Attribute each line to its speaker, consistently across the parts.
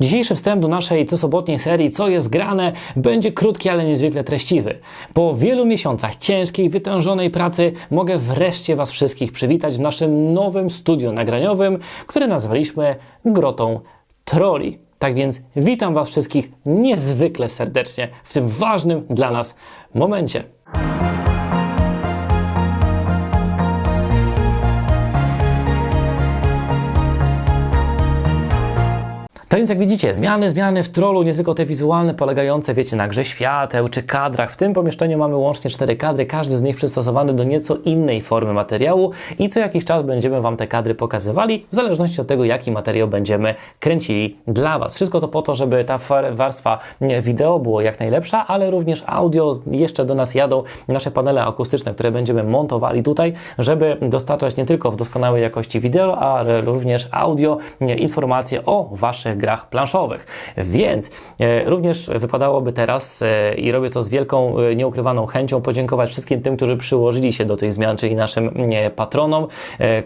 Speaker 1: Dzisiejszy wstęp do naszej cosobotniej serii Co jest grane będzie krótki, ale niezwykle treściwy. Po wielu miesiącach ciężkiej, wytężonej pracy mogę wreszcie Was wszystkich przywitać w naszym nowym studiu nagraniowym, które nazwaliśmy Grotą Troli. Tak więc witam Was wszystkich niezwykle serdecznie w tym ważnym dla nas momencie. To więc jak widzicie, zmiany, zmiany w trollu, nie tylko te wizualne, polegające, wiecie, na grze świateł czy kadrach. W tym pomieszczeniu mamy łącznie cztery kadry, każdy z nich przystosowany do nieco innej formy materiału i co jakiś czas będziemy Wam te kadry pokazywali, w zależności od tego, jaki materiał będziemy kręcili dla Was. Wszystko to po to, żeby ta warstwa wideo było jak najlepsza, ale również audio, jeszcze do nas jadą nasze panele akustyczne, które będziemy montowali tutaj, żeby dostarczać nie tylko w doskonałej jakości wideo, ale również audio, informacje o Waszych grach planszowych. Więc e, również wypadałoby teraz, e, i robię to z wielką, e, nieukrywaną chęcią, podziękować wszystkim tym, którzy przyłożyli się do tych zmian, czyli naszym patronom,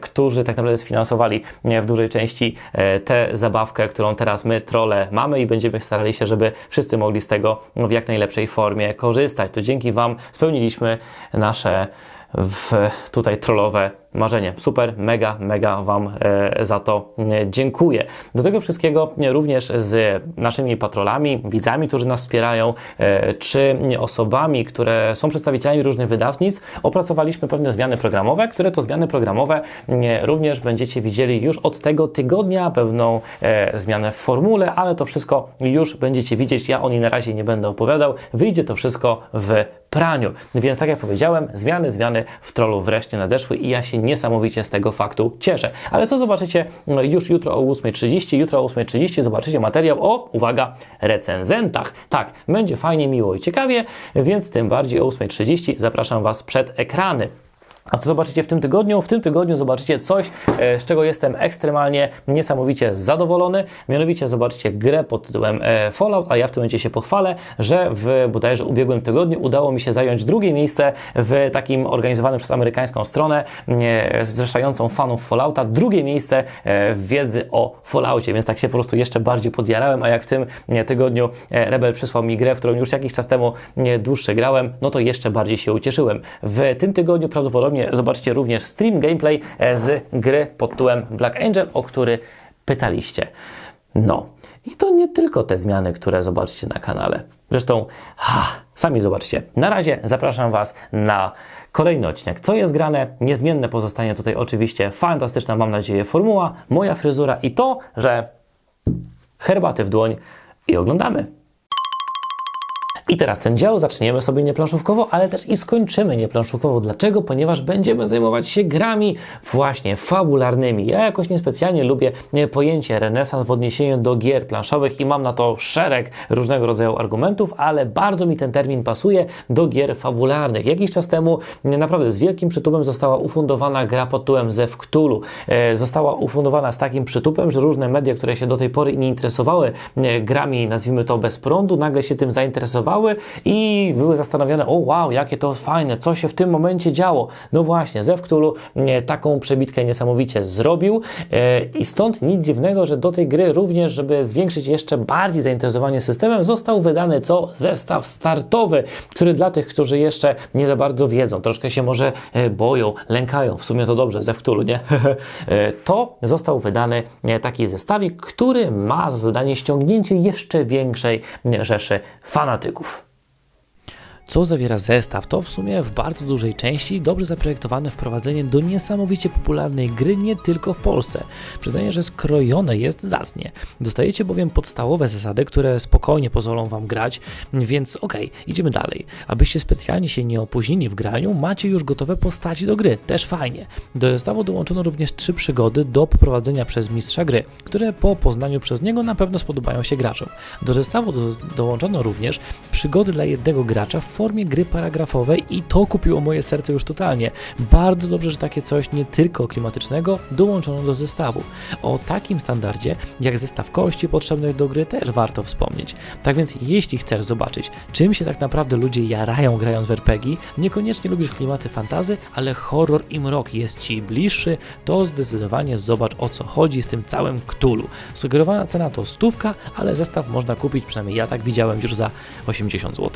Speaker 1: którzy tak naprawdę sfinansowali w dużej części tę zabawkę, którą teraz my, trole, mamy i będziemy starali się, żeby wszyscy mogli z tego w jak najlepszej formie korzystać. To dzięki Wam spełniliśmy nasze w tutaj trollowe marzenie. Super, mega, mega Wam e, za to e, dziękuję. Do tego wszystkiego również z naszymi patrolami, widzami, którzy nas wspierają, e, czy osobami, które są przedstawicielami różnych wydawnictw, opracowaliśmy pewne zmiany programowe, które to zmiany programowe również będziecie widzieli już od tego tygodnia, pewną zmianę w formule, ale to wszystko już będziecie widzieć. Ja o niej na razie nie będę opowiadał. Wyjdzie to wszystko w praniu. Więc tak jak powiedziałem, zmiany, zmiany w trollu wreszcie nadeszły i ja się niesamowicie z tego faktu cieszę. Ale co zobaczycie no, już jutro o 8.30? Jutro o 8.30 zobaczycie materiał o, uwaga, recenzentach. Tak, będzie fajnie, miło i ciekawie, więc tym bardziej o 8.30 zapraszam Was przed ekrany. A co zobaczycie w tym tygodniu? W tym tygodniu zobaczycie coś, e, z czego jestem ekstremalnie, niesamowicie zadowolony. Mianowicie zobaczycie grę pod tytułem e, Fallout, a ja w tym momencie się pochwalę, że w bodajże ubiegłym tygodniu udało mi się zająć drugie miejsce w takim organizowanym przez amerykańską stronę e, zrzeszającą fanów Fallouta. Drugie miejsce w wiedzy o Falloutie, więc tak się po prostu jeszcze bardziej podjarałem, a jak w tym tygodniu Rebel przysłał mi grę, w którą już jakiś czas temu dłuższe grałem, no to jeszcze bardziej się ucieszyłem. W tym tygodniu prawdopodobnie zobaczycie również stream gameplay e, z gry pod tytułem Black Angel, o który pytaliście. No. I to nie tylko te zmiany, które zobaczycie na kanale. Zresztą, ha, sami zobaczcie. Na razie zapraszam Was na kolejny odcinek. Co jest grane? Niezmienne pozostanie tutaj oczywiście fantastyczna, mam nadzieję, formuła, moja fryzura i to, że herbaty w dłoń i oglądamy. I teraz ten dział zaczniemy sobie nieplanszówkowo, ale też i skończymy nieplanszówkowo. Dlaczego? Ponieważ będziemy zajmować się grami właśnie fabularnymi. Ja jakoś niespecjalnie lubię e, pojęcie renesans w odniesieniu do gier planszowych i mam na to szereg różnego rodzaju argumentów, ale bardzo mi ten termin pasuje do gier fabularnych. Jakiś czas temu naprawdę z wielkim przytupem została ufundowana gra pod tytułem Zew Cthulhu. E, Została ufundowana z takim przytupem, że różne media, które się do tej pory nie interesowały e, grami, nazwijmy to bez prądu, nagle się tym zainteresowały i były zastanawiane, o wow, jakie to fajne, co się w tym momencie działo. No właśnie, Zew Cthulhu e, taką przebitkę niesamowicie zrobił e, i stąd nic dziwnego, że do tej gry również, żeby zwiększyć jeszcze bardziej zainteresowanie systemem, został wydany co zestaw startowy, który dla tych, którzy jeszcze nie za bardzo wiedzą, troszkę się może e, boją, lękają, w sumie to dobrze, Zew Cthulhu, nie? To został wydany taki zestawik, który ma za zadanie ściągnięcie jeszcze większej rzeszy fanatyków. Co zawiera zestaw? To w sumie w bardzo dużej części dobrze zaprojektowane wprowadzenie do niesamowicie popularnej gry nie tylko w Polsce. Przyznaję, że skrojone jest zacnie. Dostajecie bowiem podstawowe zasady, które spokojnie pozwolą Wam grać, więc okej, idziemy dalej. Abyście specjalnie się nie opóźnili w graniu, macie już gotowe postaci do gry, też fajnie. Do zestawu dołączono również trzy przygody do poprowadzenia przez mistrza gry, które po poznaniu przez niego na pewno spodobają się graczom. Do zestawu do, dołączono również przygody dla jednego gracza w
Speaker 2: formie gry paragrafowej i to kupiło moje serce już totalnie. Bardzo dobrze, że takie coś nie tylko klimatycznego dołączono do zestawu. O takim standardzie jak zestaw kości potrzebnych do gry też warto wspomnieć. Tak więc jeśli chcesz zobaczyć, czym się tak naprawdę ludzie jarają grając w RPG, niekoniecznie lubisz klimaty fantazy, ale horror i mrok jest Ci bliższy, to zdecydowanie zobacz o co chodzi z tym całym Cthulhu. Sugerowana cena to stówka, ale zestaw można kupić, przynajmniej ja tak widziałem już za 80 zł.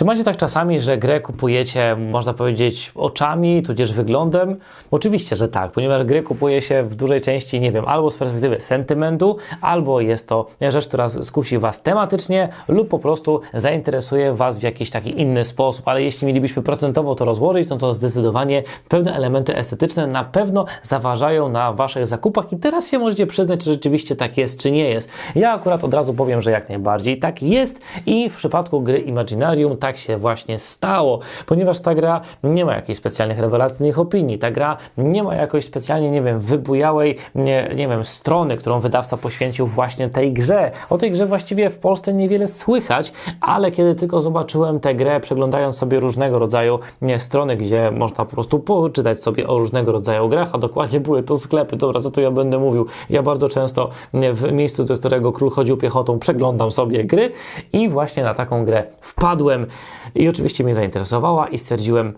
Speaker 1: Czy macie tak czasami, że grę kupujecie, można powiedzieć, oczami, tudzież wyglądem? Oczywiście, że tak, ponieważ gry kupuje się w dużej części, nie wiem, albo z perspektywy sentymentu, albo jest to rzecz, która skusi Was tematycznie, lub po prostu zainteresuje Was w jakiś taki inny sposób. Ale jeśli mielibyśmy procentowo to rozłożyć, no to zdecydowanie pewne elementy estetyczne na pewno zaważają na Waszych zakupach i teraz się możecie przyznać, czy rzeczywiście tak jest, czy nie jest. Ja akurat od razu powiem, że jak najbardziej tak jest i w przypadku gry Imaginarium tak się właśnie stało, ponieważ ta gra nie ma jakichś specjalnych rewelacyjnych opinii, ta gra nie ma jakoś specjalnie, nie wiem, wybujałej, nie, nie wiem, strony, którą wydawca poświęcił właśnie tej grze. O tej grze właściwie w Polsce niewiele słychać, ale kiedy tylko zobaczyłem tę grę, przeglądając sobie różnego rodzaju nie, strony, gdzie można po prostu poczytać sobie o różnego rodzaju grach, a dokładnie były to sklepy. Dobra, co tu ja będę mówił? Ja bardzo często nie, w miejscu, do którego król chodził piechotą, przeglądam sobie gry i właśnie na taką grę wpadłem i oczywiście mnie zainteresowała i stwierdziłem,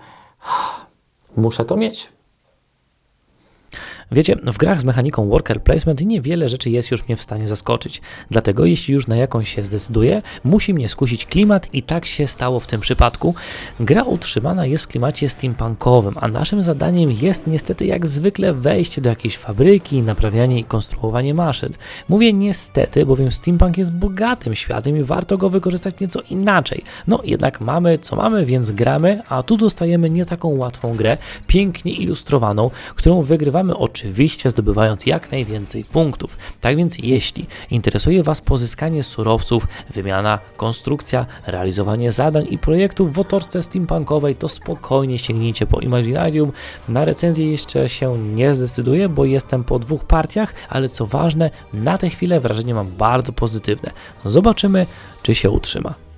Speaker 1: muszę to mieć.
Speaker 2: Wiecie, w grach z mechaniką worker placement niewiele rzeczy jest już mnie w stanie zaskoczyć. Dlatego jeśli już na jakąś się zdecyduję, musi mnie skusić klimat i tak się stało w tym przypadku. Gra utrzymana jest w klimacie steampunkowym, a naszym zadaniem jest niestety jak zwykle wejście do jakiejś fabryki, naprawianie i konstruowanie maszyn. Mówię niestety, bowiem steampunk jest bogatym światem i warto go wykorzystać nieco inaczej. No jednak mamy co mamy, więc gramy, a tu dostajemy nie taką łatwą grę, pięknie ilustrowaną, którą wygrywamy oczywiście oczywiście zdobywając jak najwięcej punktów. Tak więc jeśli interesuje Was pozyskanie surowców, wymiana, konstrukcja, realizowanie zadań i projektów w otoczce steampunkowej, to spokojnie sięgnijcie po Imaginarium. Na recenzję jeszcze się nie zdecyduję, bo jestem po dwóch partiach, ale co ważne, na tę chwilę wrażenie mam bardzo pozytywne. Zobaczymy, czy się utrzyma.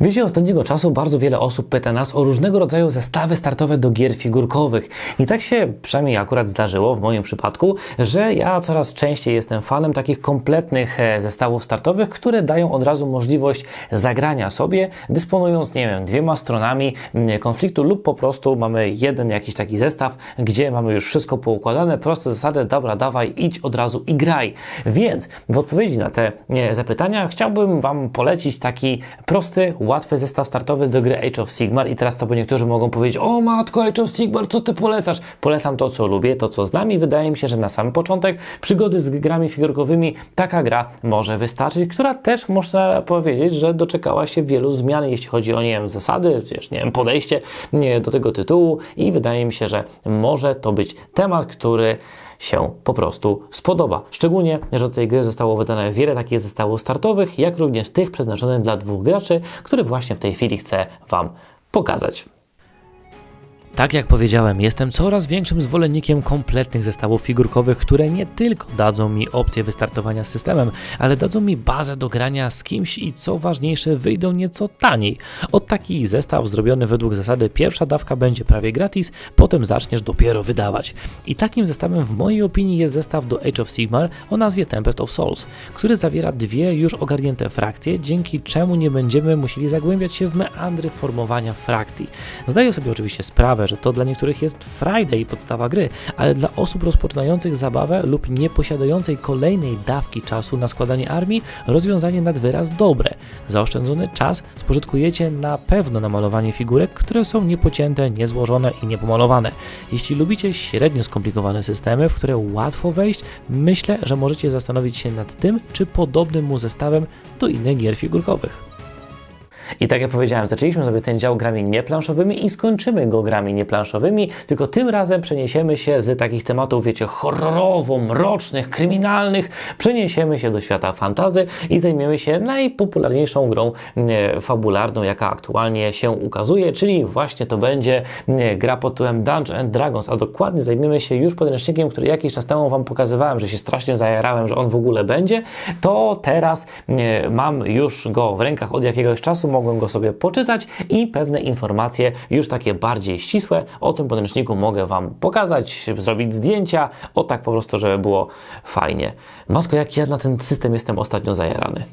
Speaker 1: Wiecie, ostatniego czasu bardzo wiele osób pyta nas o różnego rodzaju zestawy startowe do gier figurkowych. I tak się przynajmniej akurat zdarzyło w moim przypadku, że ja coraz częściej jestem fanem takich kompletnych e, zestawów startowych, które dają od razu możliwość zagrania sobie, dysponując, nie wiem, dwiema stronami konfliktu lub po prostu mamy jeden jakiś taki zestaw, gdzie mamy już wszystko poukładane, proste zasady, dobra, dawaj, idź od razu i graj. Więc w odpowiedzi na te zapytania chciałbym Wam polecić taki prosty, łatwy zestaw startowy do gry Age of Sigmar i teraz to by niektórzy mogą powiedzieć, o matko Age of Sigmar, co ty polecasz? Polecam to, co lubię, to, co znam i wydaje mi się, że na sam początek przygody z grami figurkowymi taka gra może wystarczyć, która też można powiedzieć, że doczekała się wielu zmian, jeśli chodzi o, nie wiem, zasady, wiesz, nie wiem, podejście nie, do tego tytułu i wydaje mi się, że może to być temat, który się po prostu spodoba. Szczególnie, że do tej gry zostało wydane wiele takich zestawów startowych, jak również tych przeznaczonych dla dwóch graczy, które właśnie w tej chwili chcę Wam pokazać.
Speaker 2: Tak jak powiedziałem, jestem coraz większym zwolennikiem kompletnych zestawów figurkowych, które nie tylko dadzą mi opcję wystartowania z systemem, ale dadzą mi bazę do grania z kimś i co ważniejsze, wyjdą nieco taniej. Od taki zestaw zrobiony według zasady pierwsza dawka będzie prawie gratis, potem zaczniesz dopiero wydawać. I takim zestawem w mojej opinii jest zestaw do Age of Sigmar o nazwie Tempest of Souls, który zawiera dwie już ogarnięte frakcje, dzięki czemu nie będziemy musieli zagłębiać się w meandry formowania frakcji. Zdaję sobie oczywiście sprawę, że to dla niektórych jest Friday i podstawa gry, ale dla osób rozpoczynających zabawę lub nie posiadającej kolejnej dawki czasu na składanie armii, rozwiązanie nad wyraz dobre. Zaoszczędzony czas spożytkujecie na pewno na malowanie figurek, które są niepocięte, niezłożone i niepomalowane. Jeśli lubicie średnio skomplikowane systemy, w które łatwo wejść, myślę, że możecie zastanowić się nad tym, czy podobnym mu zestawem do innych gier figurkowych.
Speaker 1: I tak jak powiedziałem, zaczęliśmy sobie ten dział grami nieplanszowymi i skończymy go grami nieplanszowymi, tylko tym razem przeniesiemy się z takich tematów, wiecie, horrorowo-mrocznych, kryminalnych, przeniesiemy się do świata fantazy i zajmiemy się najpopularniejszą grą e, fabularną, jaka aktualnie się ukazuje, czyli właśnie to będzie e, gra pod tytułem Dungeons and Dragons, a dokładnie zajmiemy się już podręcznikiem, który jakiś czas temu Wam pokazywałem, że się strasznie zajarałem, że on w ogóle będzie, to teraz e, mam już go w rękach od jakiegoś czasu, mogłem go sobie poczytać i pewne informacje już takie bardziej ścisłe o tym podręczniku mogę Wam pokazać, zrobić zdjęcia, o tak po prostu, żeby było fajnie. Matko, jak ja na ten system jestem ostatnio zajarany.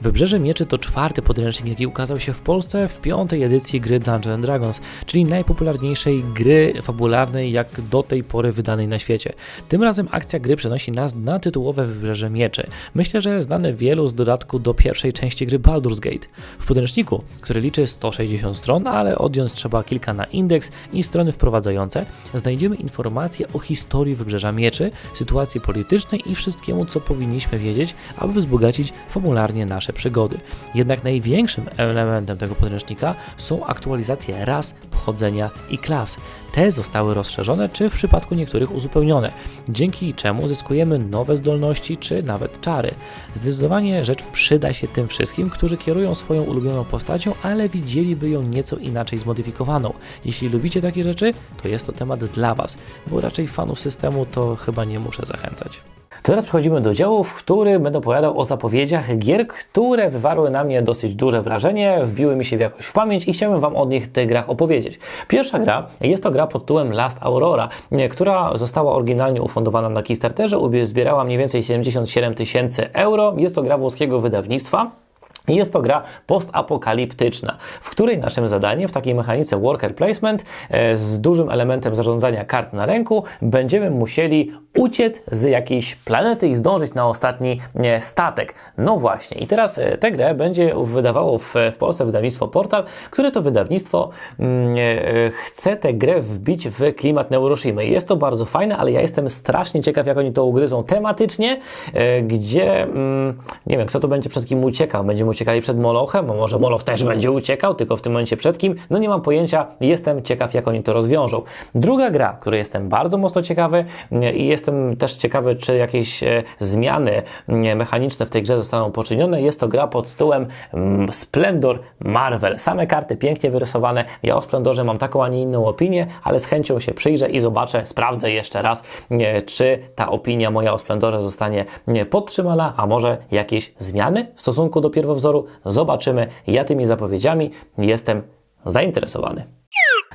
Speaker 2: Wybrzeże Mieczy to czwarty podręcznik, jaki ukazał się w Polsce w piątej edycji gry Dungeons Dragons, czyli najpopularniejszej gry fabularnej jak do tej pory wydanej na świecie. Tym razem akcja gry przenosi nas na tytułowe Wybrzeże Mieczy. Myślę, że znane wielu z dodatku do pierwszej części gry Baldur's Gate. W podręczniku, który liczy 160 stron, ale odjąć trzeba kilka na indeks i strony wprowadzające, znajdziemy informacje o historii Wybrzeża Mieczy, sytuacji politycznej i wszystkiemu, co powinniśmy wiedzieć, aby wzbogacić fabularnie nasze przygody. Jednak największym elementem tego podręcznika są aktualizacje ras, pochodzenia i klas. Te zostały rozszerzone, czy w przypadku niektórych uzupełnione, dzięki czemu zyskujemy nowe zdolności, czy nawet czary. Zdecydowanie rzecz przyda się tym wszystkim, którzy kierują swoją ulubioną postacią, ale widzieliby ją nieco inaczej zmodyfikowaną. Jeśli lubicie takie rzeczy, to jest to temat dla Was, bo raczej fanów systemu to chyba nie muszę zachęcać.
Speaker 1: To teraz przechodzimy do działu, w którym będę opowiadał o zapowiedziach gier, które wywarły na mnie dosyć duże wrażenie, wbiły mi się w jakoś w pamięć i chciałbym Wam o nich tych grach opowiedzieć. Pierwsza gra jest to gra pod tytułem Last Aurora, która została oryginalnie ufundowana na Kickstarterze, zbierała mniej więcej 77 tysięcy euro. Jest to gra włoskiego wydawnictwa. I Jest to gra postapokaliptyczna, w której naszym zadaniem w takiej mechanice worker placement e, z dużym elementem zarządzania kart na ręku będziemy musieli uciec z jakiejś planety i zdążyć na ostatni statek. No właśnie. I teraz e, tę grę będzie wydawało w, w Polsce wydawnictwo Portal, które to wydawnictwo mm, e, chce tę grę wbić w klimat Neuroshimy. Jest to bardzo fajne, ale ja jestem strasznie ciekaw, jak oni to ugryzą tematycznie, gdzie mm, nie wiem, kto to będzie przed kim uciekał. Będziemy uciekali przed Molochem, a może Moloch też będzie uciekał, tylko w tym momencie przed kim? No nie mam pojęcia, jestem ciekaw, jak oni to rozwiążą. Druga gra, której jestem bardzo mocno ciekawy mm, i jestem też ciekawy, czy jakieś e, zmiany mm, mechaniczne w tej grze zostaną poczynione, jest to gra pod tytułem mm, Splendor Marvel. Same karty pięknie wyrysowane. Ja o Splendorze mam taką, a nie inną opinię, ale z chęcią się przyjrzę i zobaczę, sprawdzę jeszcze raz, czy ta opinia moja o Splendorze zostanie nie, podtrzymana, a może jakieś zmiany w stosunku do pierwowzoru. Zobaczymy. Ja tymi zapowiedziami jestem zainteresowany.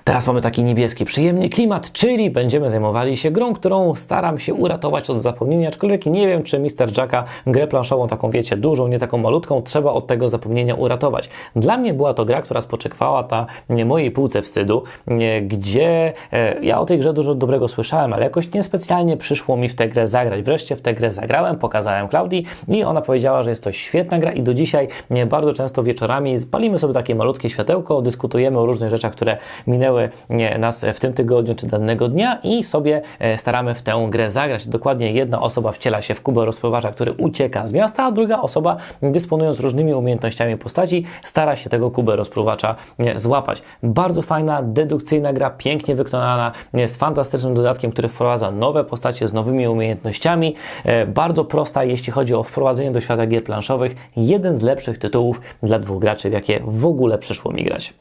Speaker 1: Teraz mamy taki niebieski, przyjemny klimat, czyli będziemy zajmowali się grą, którą staram się uratować od zapomnienia, aczkolwiek nie wiem, czy Mr. Jacka grę planszową, taką wiecie, dużą, nie taką malutką, trzeba od tego zapomnienia uratować. Dla mnie była to gra, która spoczywała na nie, mojej półce wstydu, nie, gdzie e, ja o tej grze dużo dobrego słyszałem, ale jakoś niespecjalnie przyszło mi w tę grę zagrać. Wreszcie w tę grę zagrałem, pokazałem Klaudii i ona powiedziała, że jest to świetna gra i do dzisiaj nie, bardzo często wieczorami spalimy sobie takie malutkie światełko, dyskutujemy o różnych rzeczach, które minęły nie, nas w tym tygodniu czy danego dnia i sobie e, staramy w tę grę zagrać. Dokładnie jedna osoba wciela się w kubę rozpływacza, który ucieka z miasta, a druga osoba, dysponując różnymi umiejętnościami postaci, stara się tego kubę rozpływacza nie, złapać. Bardzo fajna, dedukcyjna gra, pięknie wykonana, z fantastycznym dodatkiem, który wprowadza nowe postacie z nowymi umiejętnościami. E, bardzo prosta, jeśli chodzi o wprowadzenie do świata gier planszowych. Jeden z lepszych tytułów dla dwóch graczy, w jakie w ogóle przyszło mi grać.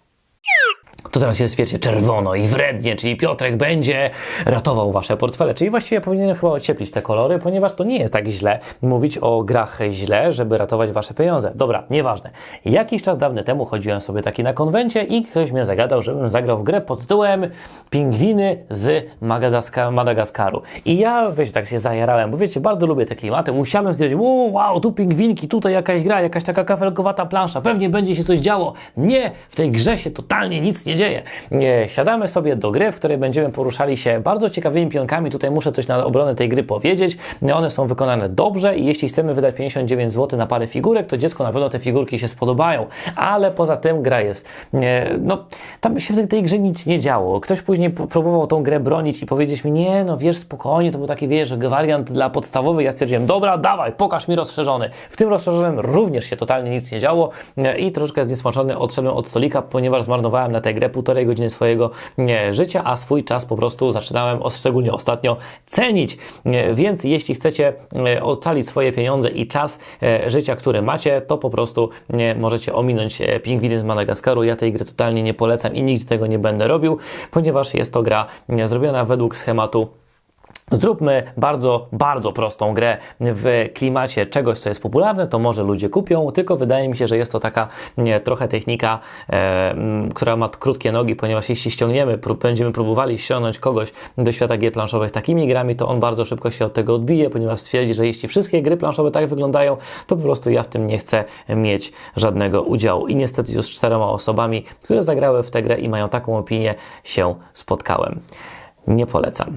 Speaker 1: To teraz jest, wiecie, czerwono i wrednie, czyli Piotrek będzie ratował wasze portfele. Czyli właściwie powinienem chyba ocieplić te kolory, ponieważ to nie jest tak źle mówić o grach źle, żeby ratować wasze pieniądze. Dobra, nieważne. Jakiś czas dawny temu chodziłem sobie taki na konwencie i ktoś mnie zagadał, żebym zagrał w grę pod tytułem Pingwiny z Madagaska- Madagaskaru. I ja, wiecie, tak się zajarałem, bo wiecie, bardzo lubię te klimaty. Musiałem stwierdzić, wow, tu pingwinki, tutaj jakaś gra, jakaś taka kafelkowata plansza, pewnie będzie się coś działo. Nie, w tej grze się totalnie nic nie nie dzieje. Siadamy sobie do gry, w której będziemy poruszali się bardzo ciekawymi pionkami. Tutaj muszę coś na obronę tej gry powiedzieć. One są wykonane dobrze i jeśli chcemy wydać 59 zł na parę figurek, to dziecku na pewno te figurki się spodobają. Ale poza tym gra jest, no, tam się w tej grze nic nie działo. Ktoś później próbował tą grę bronić i powiedzieć mi, nie, no wiesz, spokojnie, to był taki, wiesz, wariant dla podstawowy. Ja stwierdziłem, dobra, dawaj, pokaż mi rozszerzony. W tym rozszerzonym również się totalnie nic nie działo i troszeczkę zniesmaczony odszedłem od stolika, ponieważ zmarnowałem na tę grę półtorej godziny swojego życia, a swój czas po prostu zaczynałem, szczególnie ostatnio, cenić. Więc jeśli chcecie e, ocalić swoje pieniądze i czas e, życia, który macie, to po prostu możecie ominąć e, Pingwiny z Madagaskaru. Ja tej gry totalnie nie polecam i nigdy tego nie będę robił, ponieważ jest to gra zrobiona według schematu Zróbmy bardzo, bardzo prostą grę w klimacie czegoś, co jest popularne, to może ludzie kupią, tylko wydaje mi się, że jest to taka nie, trochę technika, e, która ma krótkie nogi, ponieważ jeśli ściągniemy, pró- będziemy próbowali ściągnąć kogoś do świata gier planszowych takimi grami, to on bardzo szybko się od tego odbije, ponieważ stwierdzi, że jeśli wszystkie gry planszowe tak wyglądają, to po prostu ja w tym nie chcę mieć żadnego udziału. I niestety już z czterema osobami, które zagrały w tę grę i mają taką opinię, się spotkałem. Nie polecam.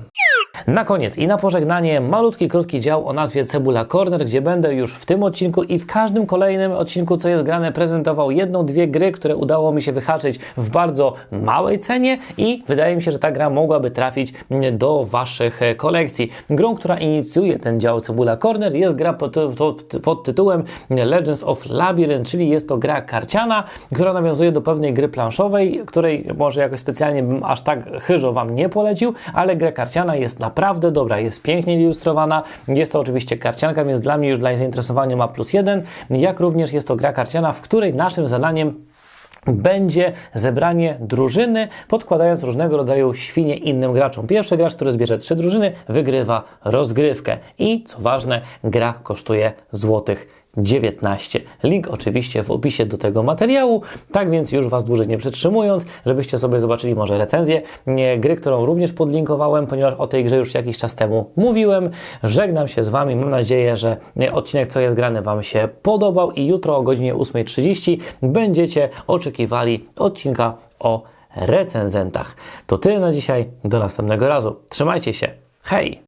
Speaker 1: Na koniec i na pożegnanie malutki, krótki dział o nazwie Cebula Corner, gdzie będę już w tym odcinku i w każdym kolejnym odcinku, co jest grane, prezentował jedną, dwie gry, które udało mi się wyhaczyć w bardzo małej cenie i wydaje mi się, że ta gra mogłaby trafić do Waszych kolekcji. Grą, która inicjuje ten dział Cebula Corner jest gra pod, pod, pod tytułem Legends of Labyrinth, czyli jest to gra karciana, która nawiązuje do pewnej gry planszowej, której może jakoś specjalnie bym aż tak chyżo Wam nie polecił, ale gra karciana jest naprawdę dobra, jest pięknie ilustrowana. Jest to oczywiście karcianka, więc dla mnie już dla zainteresowania ma plus jeden, jak również jest to gra karciana, w której naszym zadaniem będzie zebranie drużyny, podkładając różnego rodzaju świnie innym graczom. Pierwszy gracz, który zbierze trzy drużyny, wygrywa rozgrywkę. I co ważne, gra kosztuje złotych 19. Link oczywiście w opisie do tego materiału, tak więc już Was dłużej nie przetrzymując, żebyście sobie zobaczyli może recenzję nie, gry, którą również podlinkowałem, ponieważ o tej grze już jakiś czas temu mówiłem. Żegnam się z Wami, mam nadzieję, że nie, odcinek Co jest grane Wam się podobał i jutro o godzinie 8.30 będziecie oczekiwali odcinka o recenzentach. To tyle na dzisiaj, do następnego razu. Trzymajcie się, hej!